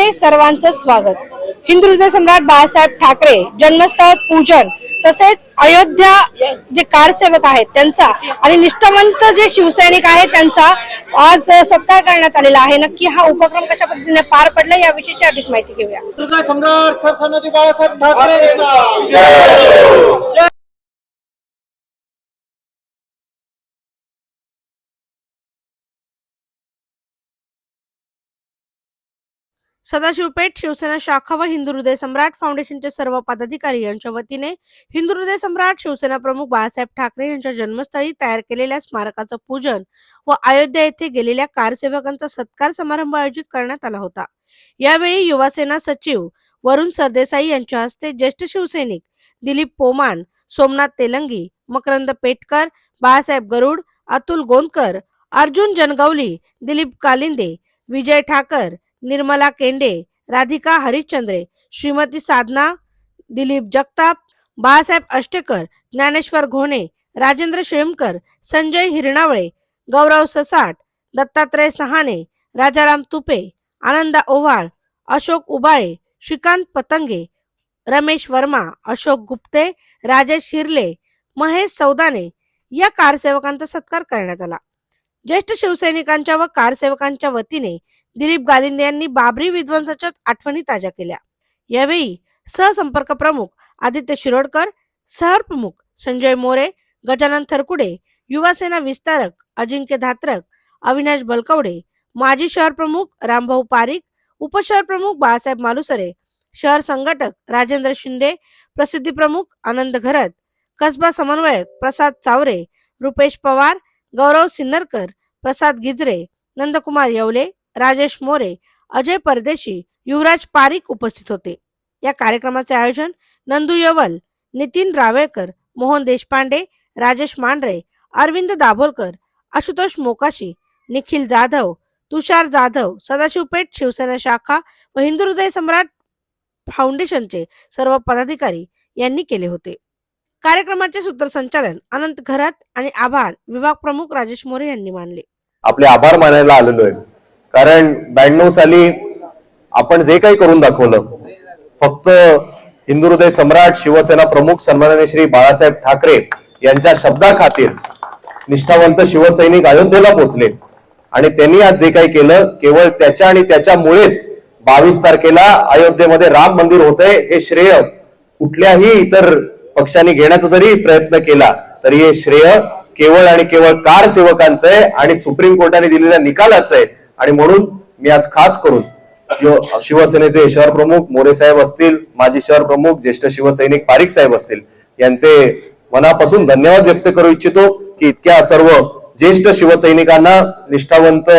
मध्ये सर्वांचं स्वागत. हिंदू हृदय सम्राट बाळासाहेब ठाकरे जन्मस्थळ पूजन तसेच अयोध्या जे कारसेवक आहेत त्यांचा आणि निष्ठावंत जे शिवसैनिक आहेत त्यांचा आज सत्कार करण्यात आलेला आहे. नक्की हा उपक्रम कशा पद्धतीने पार पडला याविषयीची अधिक माहिती घेऊया. हृदय सम्राट बाळासाहेब ठाकरेंचा सदाशिवपेठ शिवसेना शाखा व हिंदू हृदय सम्राट फाउंडेशनचे सर्व पदाधिकारी यांच्या वतीने हिंदू हृदय सम्राट शिवसेना प्रमुख बाळासाहेब ठाकरे यांच्या जन्मस्थळी तयार केलेल्या स्मारकाचं पूजन व अयोध्या येथे गेलेल्या कारसेवकांचा सत्कार समारंभ आयोजित करण्यात आला होता. यावेळी युवासेना सचिव वरुण सरदेसाई यांच्या हस्ते ज्येष्ठ शिवसैनिक दिलीप पोमान सोमनाथ तेलंगी मकरंद पेटकर बाळासाहेब गरुड अतुल गोंदकर अर्जुन जनगवली दिलीप कालिंदे विजय ठाकर निर्मला केंडे राधिका हरिश्चंद्रे श्रीमती साधना दिलीप जगताप बाळासाहेब अष्टेकर ज्ञानेश्वर घोणे राजेंद्र शिळमकर संजय हिरणावळे गौरव ससाट दत्तात्रय सहाने राजाराम तुपे आनंदा ओव्हाळ अशोक उबाळे श्रीकांत पतंगे रमेश वर्मा अशोक गुप्ते राजेश हिरले महेश सौदाने या कारसेवकांचा सत्कार करण्यात आला. ज्येष्ठ शिवसैनिकांच्या व कारसेवकांच्या वतीने दिलीप गालिंदे यांनी बाबरी विध्वंसाच्या आठवणी ताज्या केल्या. यावेळी सहसंपर्क प्रमुख आदित्य शिरोडकर सहप्रमुख संजय मोरे गजानन थरकुडे युवासेना विस्तारक अजिंक्य धात्रक अविनाश बलकवडे माजी शहर प्रमुख रामभाऊ पारिक उपशहर प्रमुख बाळासाहेब मालुसरे शहर संघटक राजेंद्र शिंदे प्रसिद्धी प्रमुख आनंद घरत कसबा समन्वयक प्रसाद चावरे रुपेश पवार गौरव सिन्नरकर प्रसाद गिजरे नंदकुमार येवले राजेश मोरे अजय परदेशी युवराज पारिक उपस्थित होते. या कार्यक्रमाचे आयोजन नंदू यवल नितीन रावेळकर मोहन देशपांडे राजेश मांढरे अरविंद दाभोलकर आशुतोष मोकाशी निखिल जाधव तुषार जाधव सदाशिवपेठ शिवसेना शाखा व हिंदू हृदय सम्राट फाउंडेशनचे सर्व पदाधिकारी यांनी केले होते. कार्यक्रमाचे सूत्रसंचालन अनंत घरात आणि आभार विभाग प्रमुख राजेश मोरे यांनी मानले. आपले आभार मानायला आलेलो आहे. कारण ब्याण्णव साली आपण जे काही करून दाखवलं फक्त हिंदू हृदय सम्राट शिवसेना प्रमुख सन्माननीय श्री बाळासाहेब ठाकरे यांच्या शब्दाखातीर निष्ठावंत शिवसैनिक अयोध्येला पोहोचले. आणि त्यांनी आज जे काही केलं केवळ त्याच्या आणि त्याच्यामुळेच बावीस तारखेला अयोध्येमध्ये राम मंदिर होतंय हे श्रेय कुठल्याही इतर पक्षांनी घेण्याचा जरी प्रयत्न केला तरी हे श्रेय केवळ आणि केवळ कार सेवकांचं आहे आणि सुप्रीम कोर्टाने दिलेल्या निकालाचं आहे. आणि म्हणून मी आज खास करून शिवसेनेचे शहर प्रमुख मोरे साहेब असतील माजी शहर प्रमुख ज्येष्ठ शिवसैनिक पारिक साहेब असतील यांचे मनापासून धन्यवाद व्यक्त करू इच्छितो की इतक्या सर्व ज्येष्ठ शिवसैनिकांना निष्ठावंत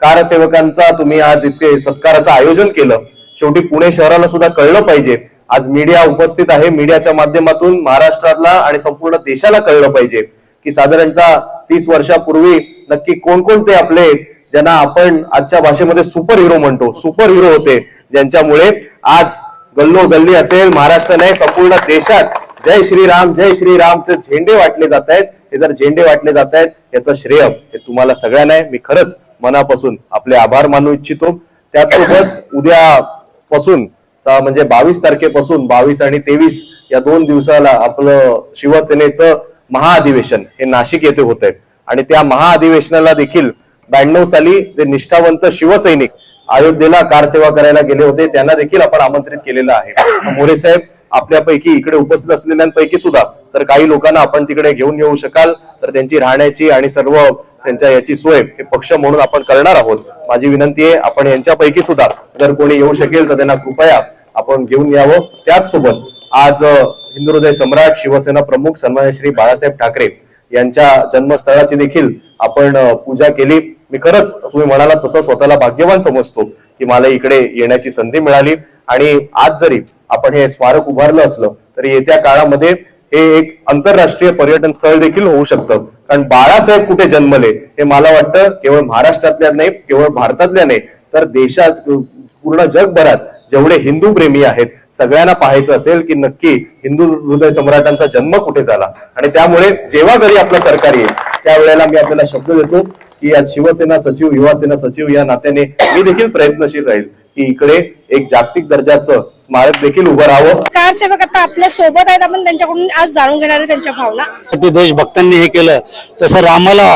कारसेवकांचा तुम्ही आज इतके सत्काराचं आयोजन केलं. शेवटी पुणे शहराला सुद्धा कळलं पाहिजे. आज मीडिया उपस्थित आहे. मीडियाच्या माध्यमातून महाराष्ट्रातला आणि संपूर्ण देशाला कळलं पाहिजे की साधारणतः तीस वर्षापूर्वी नक्की कोणकोणते आपले ज्यांना आपण आजच्या भाषेमध्ये सुपर हिरो म्हणतो सुपर हिरो होते ज्यांच्यामुळे आज गल्लो गल्ली असेल महाराष्ट्र नाही संपूर्ण देशात जय श्रीराम जय श्रीरामचे झेंडे वाटले जात आहेत. हे जर झेंडे वाटले जात आहेत याचं श्रेय हे तुम्हाला सगळ्यांना आहे. मी खरंच मनापासून आपले आभार मानू इच्छितो. त्याचसोबत उद्यापासून म्हणजे बावीस तारखेपासून बावीस आणि तेवीस या दोन दिवसाला आपलं शिवसेनेचं महाअधिवेशन हे नाशिक येथे होत आहे आणि त्या महाअधिवेशनाला देखील ब्याण्णव साली जे निष्ठावंत शिवसैनिक अयोध्येला कारसेवा करायला गेले होते त्यांना देखील आपण आमंत्रित केलेलं आहे. मोरे साहेब आपल्यापैकी इकडे उपस्थित असलेल्यांपैकी सुद्धा तर काही लोकांना आपण तिकडे घेऊन येऊ शकाल तर त्यांची राहण्याची आणि सर्व त्यांच्या याची सोय हे पक्ष म्हणून आपण करणार आहोत. माझी विनंती आहे आपण यांच्यापैकी सुद्धा जर कोणी येऊ शकेल तर त्यांना कृपया आपण घेऊन यावं. त्याचसोबत आज अ, हिंदू हृदय सम्राट शिवसेना प्रमुख सन्मान श्री बाळासाहेब ठाकरे यांच्या जन्मस्थळाची देखील आपण पूजा केली. मी खरंच तुम्ही म्हणाला तसं स्वतःला भाग्यवान समजतो की मला इकडे येण्याची संधी मिळाली. आणि आज जरी आपण हे स्मारक उभारलं असलं तरी येत्या काळामध्ये हे एक आंतरराष्ट्रीय पर्यटन स्थळ देखील होऊ शकतं. कारण बाळासाहेब कुठे जन्मले हे मला वाटतं केवळ महाराष्ट्रातल्या नाही केवळ भारतातल्या नाही तर देशात पूर्ण जगभरात जेवढे हिंदू प्रेमी आहेत सगळ्यांना पाहायचं असेल की नक्की हिंदू हृदय सम्राटांचा जन्म कुठे झाला. आणि त्यामुळे जेव्हा कधी आपलं सरकार येईल त्यावेळेला मी आपल्याला शब्द देतो की आज शिवसेना सचिव युवा सेना सचिव या नात्याने मी देखील प्रयत्नशील राहील की इकडे एक जागतिक दर्जाचं स्मारक देखील उभं राहावं. कारसेवक आता आपल्यासोबत आहेत आपण त्यांच्याकडून आज जाणून घेणार आहे त्यांच्या भावना. देशभक्तांनी हे केलं तसं रामाला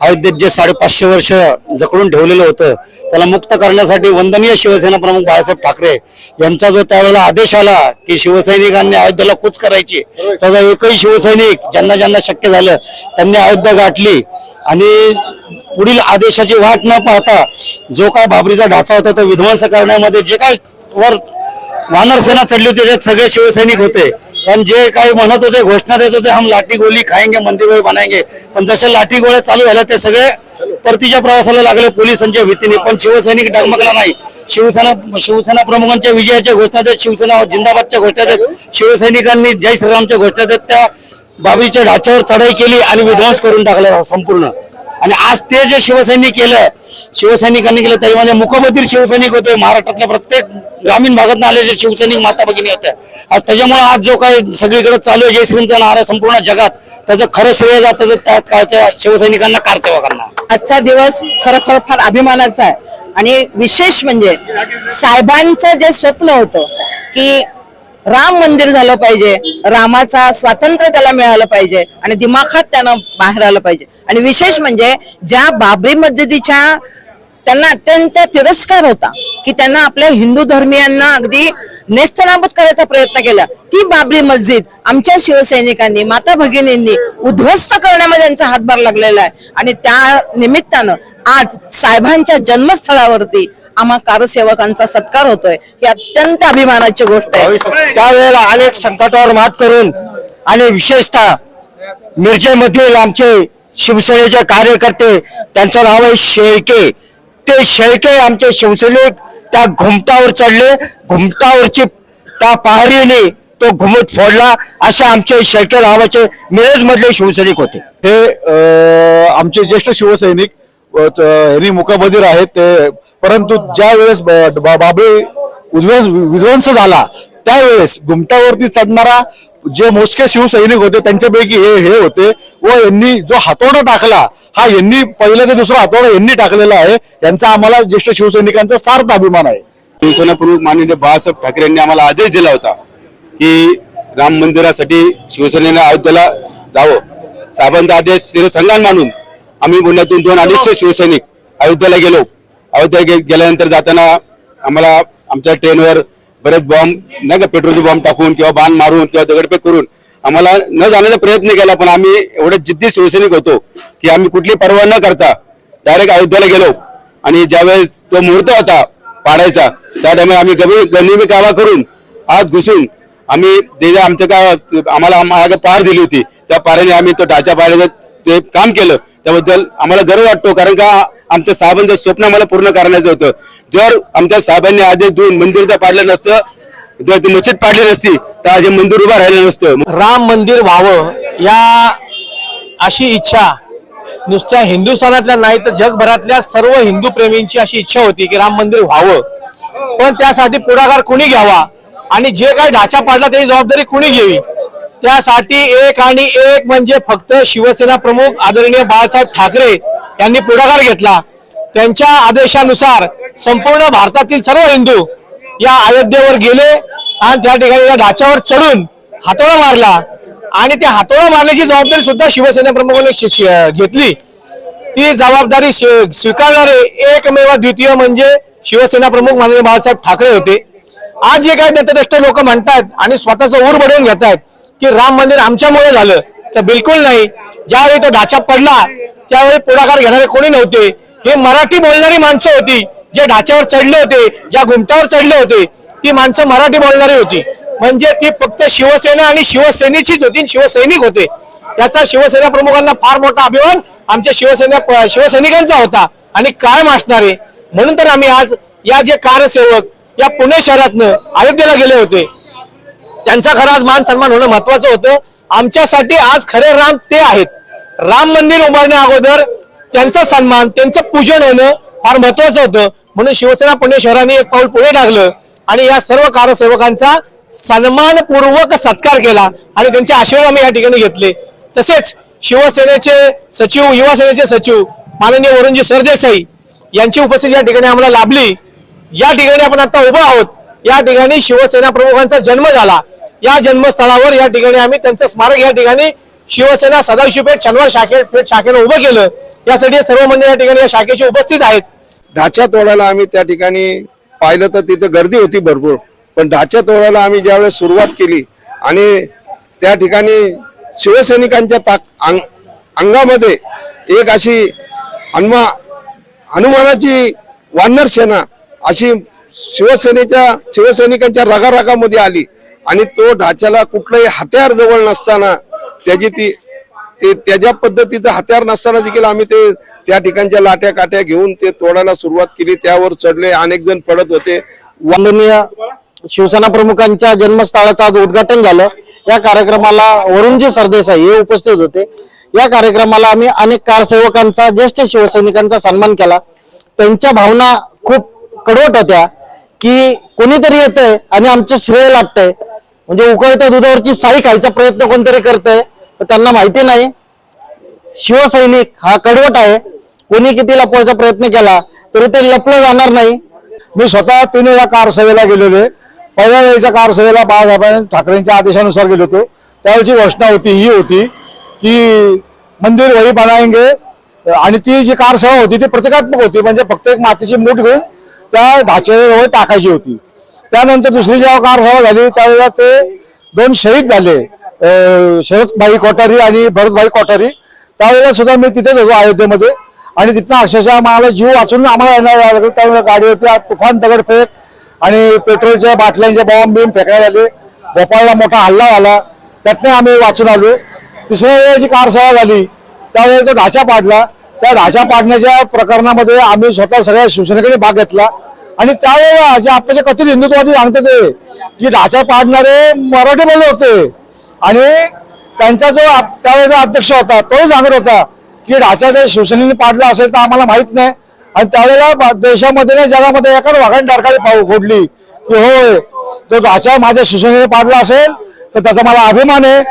अयोध्येत जे साडेपाचशे वर्ष जकडून ठेवलेलं होतं त्याला मुक्त करण्यासाठी वंदनीय शिवसेना प्रमुख बाळासाहेब ठाकरे यांचा जो त्यावेळेला आदेश आला की शिवसैनिकांनी अयोध्येला कूच करायची त्याचा एकही शिवसैनिक ज्यांना ज्यांना शक्य झालं त्यांनी अयोध्या गाठली. आणि पुढील आदेशाची वाट न पाहता जो काय बाबरीचा ढाचा होता तो विध्वंस करण्यामध्ये जे काय वर वानर सेना चढली होती त्यात सगळे शिवसैनिक होते. पण जे काही म्हणत होते घोषणा देत होते हम लाठी गोली खाएंगे मंदिर बनाएंगे. पण जसे लाठी गोळ्या चालू झाल्या ते सगळे परतीच्या प्रवासाला लागले पोलिसांच्या भीतीने. पण शिवसैनिक डगमगला नाही. शिवसेना शिवसेना प्रमुखांच्या विजयाच्या घोषणा देत शिवसेना जिंदाबादच्या घोषणा देत शिवसैनिकांनी जय श्रीरामच्या घोषणा देत त्या बाबीच्या ढाच्यावर चढाई केली आणि विध्वंस करून टाकला संपूर्ण. आणि आज ते जे शिवसैनिक केलं शिवसैनिकांनी केलं त्याच्यामध्ये म्हणजे मुखबधीर शिवसैनिक होते. महाराष्ट्रातल्या प्रत्येक ग्रामीण भागात आलेले शिवसैनिक माता भगिनी होत्या. आज त्याच्यामुळे आज जो काही सगळीकडे चालू आहे जय नारा संपूर्ण जगात त्याचं खरं श्रेय जातं त्यात त्या काळच्या शिवसैनिकांना कारसेवकांना आजचा दिवस खरोखर फार अभिमानाचा आहे. आणि विशेष म्हणजे साहेबांचं जे स्वप्न होतं की राम मंदिर झालं पाहिजे रामाचा स्वातंत्र्य त्याला मिळालं पाहिजे आणि दिमाखात त्यानं बाहेर आलं पाहिजे. आणि विशेष म्हणजे ज्या बाबरी मस्जिदीच्या त्यांना अत्यंत तिरस्कार होता की त्यांना आपल्या हिंदू धर्मियांना अगदी नेस्तनाबूत करायचा प्रयत्न केला. ती बाबरी मस्जिद आमच्या शिवसैनिकांनी माता भगिनींनी उद्ध्वस्त करण्यामध्ये त्यांचा हातभार लागलेला आहे. आणि त्या निमित्तानं आज साहेबांच्या जन्मस्थळावरती आम्हा कारसेवकांचा सत्कार होतोय. ही अत्यंत अभिमानाची गोष्ट आहे. त्यावेळेला अनेक संकटावर मात करून आणि विशेषतः मिरजेमधील आमचे शिवसेनेचे कार्यकर्ते त्यांचं नाव आहे शेळके. ते शेळके आमचे शिवसैनिक त्या घुमटावर चढले. घुमटावरची त्या पहारीने तो घुमट फोडला. असे आमचे शेळके नावाचे मिरज मधले शिवसैनिक होते. हे आमचे ज्येष्ठ शिवसैनिक अ, यांनी मुकाबधीर आहेत. ते परंतु ज्या वेळेस ब- बा- उद्ध्वंस विध्वंस झाला त्यावेळेस घुमटावरती चढणारा जे मोजके शिवसैनिक होते त्यांच्यापैकी हे हे होते व यांनी जो हातोडा टाकला हा यांनी पहिला ते दुसरा हातोडा यांनी टाकलेला आहे यांचा आम्हाला ज्येष्ठ शिवसैनिकांचा सार्थ अभिमान आहे. शिवसेना प्रमुख माननीय बाळासाहेब ठाकरे यांनी आम्हाला आदेश दिला होता की राम मंदिरासाठी शिवसेनेने अयोध्येला जावं. साहेबांचा आदेश संघान मानून आम्ही पुण्यातून दोन अडीचशे शिवसैनिक अयोध्येला गेलो. अयोध्या गेल्यानंतर जाताना आम्हाला आमच्या ट्रेनवर बरेच बॉम्ब नाही का पेट्रोलचे बॉम्ब टाकून किंवा बाण मारून किंवा दगडफेक करून आम्हाला न जाण्याचा प्रयत्न केला पण आम्ही एवढे जिद्दी शिवसैनिक होतो की आम्ही कुठली पर्वा न करता डायरेक्ट अयोध्येला गेलो. आणि ज्यावेळेस तो मुहूर्त होता पाडायचा त्या टायमाला आम्ही गमी गनिमी कावा करून आत घुसून आम्ही जे आमच्या काय आम्हाला मागे पार दिली होती. त्या पाराने आम्ही तो ढाचा पाड्याचं ते काम केलं. त्याबद्दल आम्हाला गर्व वाटतो कारण का आमच्या साहेबांचं स्वप्न आम्हाला पूर्ण करण्याचं होतं. जर आमच्या साहेबांनी आधी दोन मंदिर जर पाडलं नसतं जर ती मस्जिद पाडली नसती तर आज हे मंदिर उभं राहिलं नसतं. राम मंदिर व्हावं या अशी इच्छा नुसत्या हिंदुस्थानातल्या नाही तर जगभरातल्या सर्व हिंदू प्रेमींची अशी इच्छा होती की राम मंदिर व्हावं. पण त्यासाठी पुढाकार कुणी घ्यावा? आणि जे काही ढाचा पाडला त्याची जबाबदारी कुणी घ्यावी? त्यासाठी एक आणि एक म्हणजे फक्त शिवसेना प्रमुख आदरणीय बाळासाहेब ठाकरे यांनी पुढाकार घेतला. त्यांच्या आदेशानुसार संपूर्ण भारतातील सर्व हिंदू या अयोध्येवर गेले आणि त्या ठिकाणी या ढाच्यावर चढून हातोडा मारला. आणि त्या हातोडा मारण्याची जबाबदारी सुद्धा शिवसेना प्रमुखांनी घेतली. ती जबाबदारी स्वीकारणारे एकमेव द्वितीय म्हणजे शिवसेना प्रमुख माननीय बाळासाहेब ठाकरे होते. आज जे काही नेतृष्ट लोक म्हणतात आणि स्वतःचं ऊर बडवून घेतात की राम मंदिर आमच्यामुळे झालं तर बिलकुल नाही. ज्यावेळी तो ढाचा पडला त्यावेळी पुढाकार घेणारे कोणी नव्हते. हे मराठी बोलणारी माणसं होती जे ढाच्यावर चढले होते ज्या घुमटावर चढले होते ती माणसं मराठी बोलणारी होती. म्हणजे ती फक्त शिवसेना आणि शिवसेनेचीच होती शिवसैनिक होते. याचा शिवसेना प्रमुखांना फार मोठा अभिमान आमच्या शिवसेना शिवसैनिकांचा होता आणि कायम असणारे. म्हणून तर आम्ही आज या जे कार्यसेवक या पुणे शहरातनं अयोध्येला गेले होते. त्यांचा खरा आज मान सन्मान होणं महत्वाचं होतं. आमच्यासाठी आज खरे राम ते आहेत. राम मंदिर उभारण्या अगोदर त्यांचा सन्मान त्यांचं पूजन होणं फार महत्वाचं होतं. म्हणून शिवसेना पुणे शहराने एक पाऊल पुढे टाकलं आणि या सर्व कारसेवकांचा सन्मानपूर्वक सत्कार केला आणि त्यांचे आशीर्वाद आम्ही या ठिकाणी घेतले. तसेच शिवसेनेचे सचिव युवा सेनेचे सचिव माननीय वरुणजी सरदेसाई यांची उपस्थिती या ठिकाणी आम्हाला लाभली. या ठिकाणी आपण आता उभं आहोत. या ठिकाणी शिवसेना प्रमुखांचा जन्म झाला. या जन्मस्थळावर या ठिकाणी आम्ही त्यांचं स्मारक या ठिकाणी शिवसेना सदाशिवपेठ शनिवार शाखे पेठ शाखेनं उभं केलं. यासाठी सर्व मंडळी या ठिकाणी या शाखेचे उपस्थित आहेत. ढाच्या तोडायला आम्ही त्या ठिकाणी पाहिलं तर तिथं गर्दी होती भरपूर. पण ढाच्या तोडायला आम्ही ज्यावेळेस सुरुवात केली आणि त्या ठिकाणी शिवसैनिकांच्या ताक अंग अंगामध्ये एक अशी हनुमा हनुमानाची वानर सेना अशी शिवसेनेच्या शिवसैनिकांच्या रगारगामध्ये आली. आणि तो ढाच्याला कुठलंही हत्यार जवळ नसताना त्याची ती ते त्याच्या पद्धतीचं हत्यार नसताना देखील आम्ही ते त्या ठिकाणच्या लाट्या काट्या घेऊन ते तोडायला सुरुवात केली. त्यावर चढले अनेक जण पडत होते. वंदनीय शिवसेना प्रमुखांच्या जन्मस्थळाचं आज उद्घाटन झालं. या कार्यक्रमाला वरुणजी सरदेसाई हे उपस्थित होते. या कार्यक्रमाला आम्ही अनेक कारसेवकांचा ज्येष्ठ शिवसैनिकांचा सन्मान केला. त्यांच्या भावना खूप कडवट होत्या की कोणीतरी येतंय आणि आमचं श्रेय लागतंय म्हणजे उकळत्या दुधावरची साई खायचा प्रयत्न कोणतरी करतंय. त्यांना माहिती नाही. शिवसैनिक हा कडवट आहे. कोणी किती लपवायचा प्रयत्न केला तरी ते लपलं जाणार नाही. मी स्वतः तीन वेळा कार सेवेला गेलेलो आहे. पहिल्या वेळेच्या कार सेवेला बाळासाहेब ठाकरेंच्या आदेशानुसार गेलो होतो. त्यावेळची घोषणा होती ही होती की मंदिर वही बनायंगे आणि ती जी कार सेवा होती ती प्रतिकात्मक होती. म्हणजे फक्त एक मातीची मूठ घेऊन त्या ढाच्याजवळ टाकायची होती. त्यानंतर दुसरी जेव्हा कार सेवा झाली त्यावेळेला ते दोन शहीद झाले. शरदभाई कोठारी आणि भरतभाई कोठारी. त्यावेळेला सुद्धा मी तिथेच होतो अयोध्येमध्ये. आणि तिथनं अक्षरशः आम्हाला जीव वाचून आम्हाला येणार लागलं त्यावेळेला गाडीवरती तुफान दगडफेक आणि पेट्रोलच्या बाटल्यांच्या बॉम्ब बिम फेकायला आले. भोपाळला मोठा हल्ला झाला. त्यातनं आम्ही वाचून आलो. तिसऱ्या वेळेला जी कार झाली त्यावेळेला तो ढाचा पाडला. त्या ढाचा पाडण्याच्या प्रकरणामध्ये आम्ही स्वतः सगळ्या शिवसेनेकडे भाग घेतला. आणि त्यावेळेला जे आत्ताचे कथित हिंदुत्ववादी सांगते ते की ढाचा पाडणारे मराठी बोलले होते. आणि त्यांचा जो आ- त्यावेळेचा अध्यक्ष होता तोही सांगत होता की ढाचा जर शिवसेनेने पाडला असेल तर आम्हाला माहीत नाही. आणि त्यावेळेला देशामध्ये नाही जगामध्ये एकाच वाघाने डारकाळी पाऊ फोडली की होय तो ढाचा माझ्या शिवसेनेने पाडला असेल तर त्याचा मला अभिमान आहे.